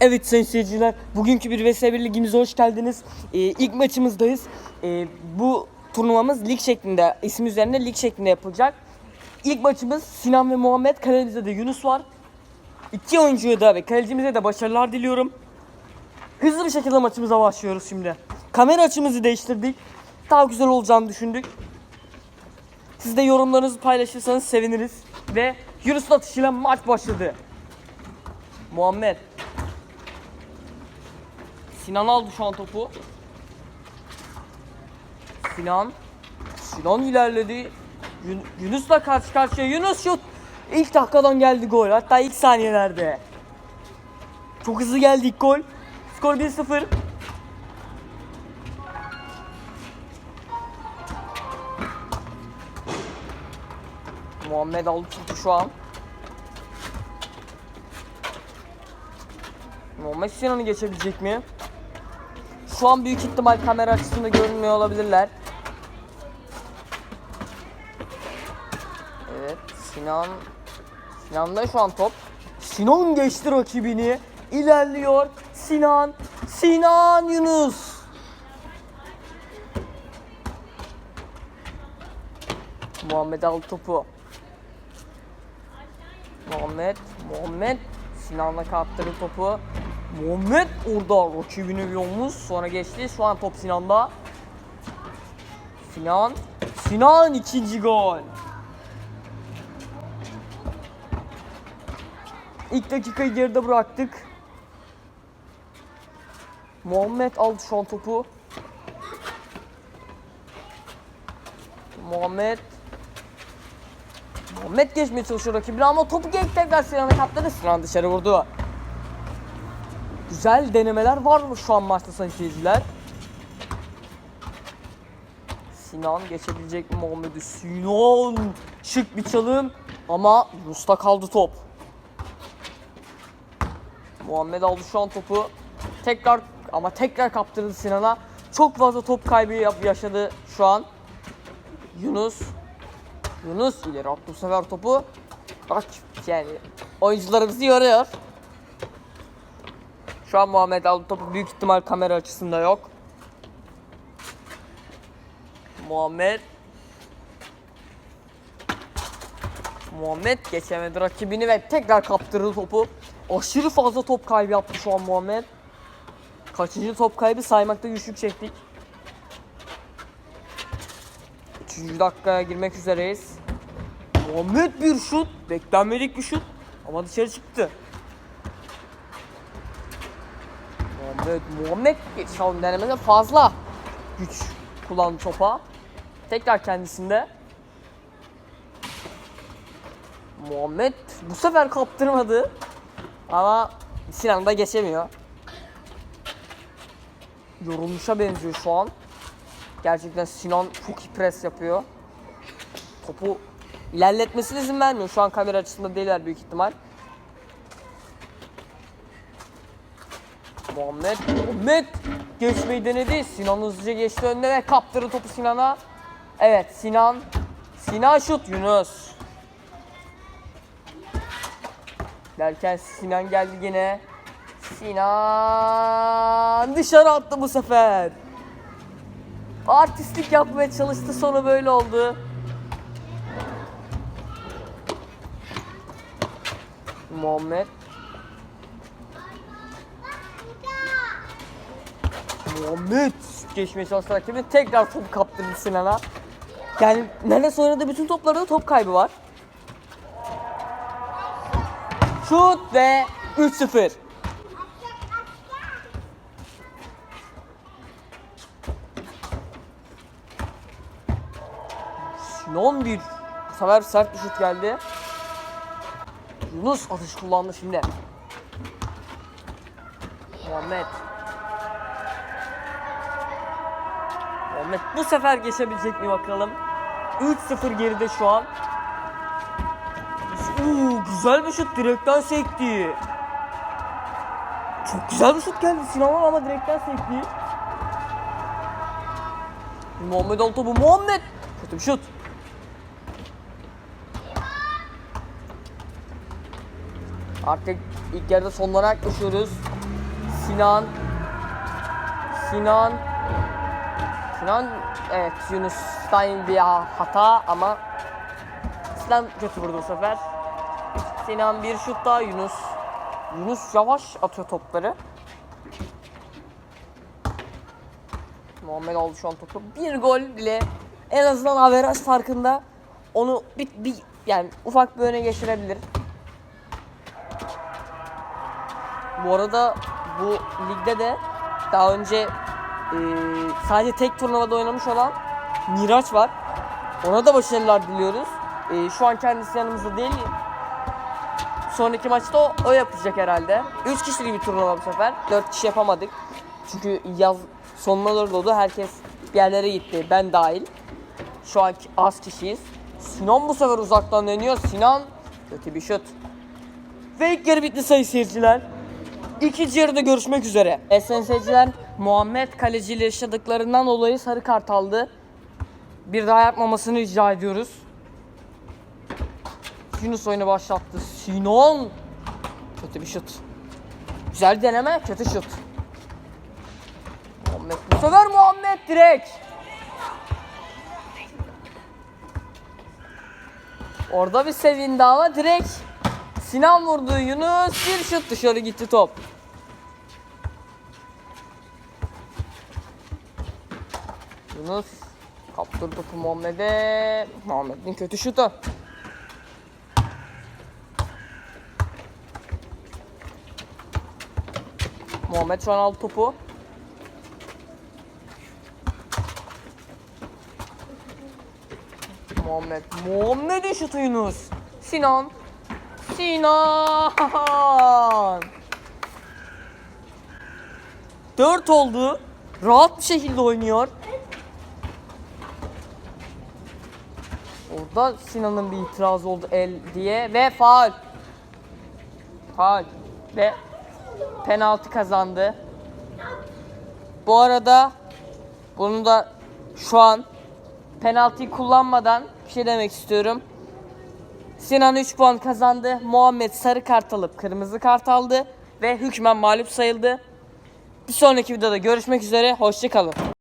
Evet sayın seyirciler, bugünkü bir vs 1 ligimize hoş geldiniz. Ee, ilk maçımızdayız. Ee, bu turnuvamız lig şeklinde, isim üzerinde lig şeklinde yapılacak. İlk maçımız Sinan ve Muhammed, kalemizde de Yunus var. İki oyuncuya da ve kalecimize de başarılar diliyorum. Hızlı bir şekilde maçımıza başlıyoruz şimdi. Kamera açımızı değiştirdik. Daha güzel olacağını düşündük. Siz de yorumlarınızı paylaşırsanız seviniriz. Ve Yunus'un atışıyla maç başladı. Muhammed. Sinan aldı şu an topu. Sinan. Sinan ilerledi. Yun- Yunus'la karşı karşıya. Yunus şut. İlk dakikadan geldi gol. Hatta ilk saniyelerde. Çok hızlı geldi ilk gol. Skor 1-0. Muhammed aldı topu şu an. Muhammed Sinan'ı geçebilecek mi? Şu an büyük ihtimal kamera açısında görünmüyor olabilirler. Evet Sinan Sinan'da şu an top. Sinan geçti rakibini. İlerliyor. Sinan. Sinan Yunus. Muhammed aldı topu. Muhammed, Muhammed Sinan'la kaptırdı topu. Muhammed orada rakibini omuz sonra geçti. Şu an top Sinan'da. Sinan, Sinan ikinci gol. İlk dakikayı geride bıraktık. Muhammed aldı şu an topu. Muhammed Muhammed geçmeye çalışıyor rakibine ama topu gelip tekrar Sinan'a kaptırdı. Sinan dışarı vurdu. Güzel denemeler var mı şu an maçta sayın seyirciler? Sinan geçebilecek mi Muhammed'i? Sinan şık bir çalım ama Yunus'ta kaldı top. Muhammed aldı şu an topu. Tekrar ama tekrar kaptırdı Sinan'a. Çok fazla top kaybı yaşadı şu an. Yunus Yunus ileri attı bu sefer topu. Bak yani oyuncularımızı yoruyor. Şu an Muhammed aldı topu büyük ihtimal kamera açısında yok. Muhammed Muhammed geçemedi rakibini ve tekrar kaptırdı topu. Aşırı fazla top kaybı yaptı şu an Muhammed. Kaçıncı top kaybı saymakta güçlük çektik. Üçüncü dakikaya girmek üzereyiz. Muhammed bir şut. Beklenmedik bir şut. Ama dışarı çıktı. Muhammed, Muhammed bir şalın denemede fazla güç kullandı topa. Tekrar kendisinde. Muhammed bu sefer kaptırmadı. Ama Sinan da geçemiyor. Yorulmuşa benziyor şu an. Gerçekten Sinan çok iyi pres yapıyor. Topu ilerletmesine izin vermiyor. Şu an kamera açısında değiller büyük ihtimal. Muhammed, Muhammed geçmeyi denedi. Sinan hızlıca geçti önüne ve kaptırdı topu Sinan'a. Evet Sinan, Sinan şut Yunus. Derken Sinan geldi yine. Sinan dışarı attı bu sefer. Artistlik yapmaya çalıştı sonu böyle oldu. Muhammed. Muhammed geçmeye çalıştı rakibi tekrar top kaptırdı Sinan'a. Yani neredeyse oynadığı bütün toplarda top kaybı var. Şut ve 3-0. Sinan bir bu sefer sert bir şut geldi. Yunus atış kullandı şimdi. Muhammed. Muhammed bu sefer geçebilecek mi bakalım. 3-0 geride şu an. Oo, güzel bir şut direkten sekti. Çok güzel bir şut geldi Sinan'dan ama direkten sekti. Muhammed aldı topu. Muhammed. Kötü bir şut. Artık ilk yarıda sonlara yaklaşıyoruz. Sinan. Sinan. Sinan evet Yunus'tan bir hata ama Sinan kötü vurdu bu sefer. Sinan bir şut daha Yunus. Yunus yavaş atıyor topları. Muhammed aldı şu an topu. Bir gol bile en azından averaj farkında onu bir, bir yani ufak bir öne geçirebilir. Bu arada bu ligde de daha önce e, sadece tek turnuvada oynamış olan Miraç var. Ona da başarılar diliyoruz. E, şu an kendisi yanımızda değil. Sonraki maçta o, o yapacak herhalde. 3 kişilik bir turnuva bu sefer. 4 kişi yapamadık. Çünkü yaz sonuna doğru doldu. Herkes bir yerlere gitti. Ben dahil. Şu an az kişiyiz. Sinan bu sefer uzaktan dönüyor. Sinan kötü bir şut. Ve ilk yarı bitti sayın seyirciler. İkinci yarıda görüşmek üzere. SNS'ciler Muhammed kaleciyle yaşadıklarından dolayı sarı kart aldı. Bir daha yapmamasını rica ediyoruz. Yunus oyunu başlattı. Sinan. Kötü bir şut. Güzel deneme, kötü şut. Muhammed bu sefer Muhammed direkt. Orada bir sevindi ama direkt Sinan vurdu Yunus bir şut dışarı gitti top. Yunus kaptırdı topu Muhammed'e. Muhammed'in kötü şutu. Muhammed şu an aldı topu. Muhammed. Muhammed'in şutu Yunus. Sinan. Sinan. Dört oldu. Rahat bir şekilde oynuyor. Orada Sinan'ın bir itirazı oldu el diye ve faul. Faul. Ve penaltı kazandı. Bu arada bunu da şu an penaltıyı kullanmadan bir şey demek istiyorum. Sinan 3 puan kazandı. Muhammed sarı kart alıp kırmızı kart aldı ve hükmen mağlup sayıldı. Bir sonraki videoda görüşmek üzere. Hoşçakalın.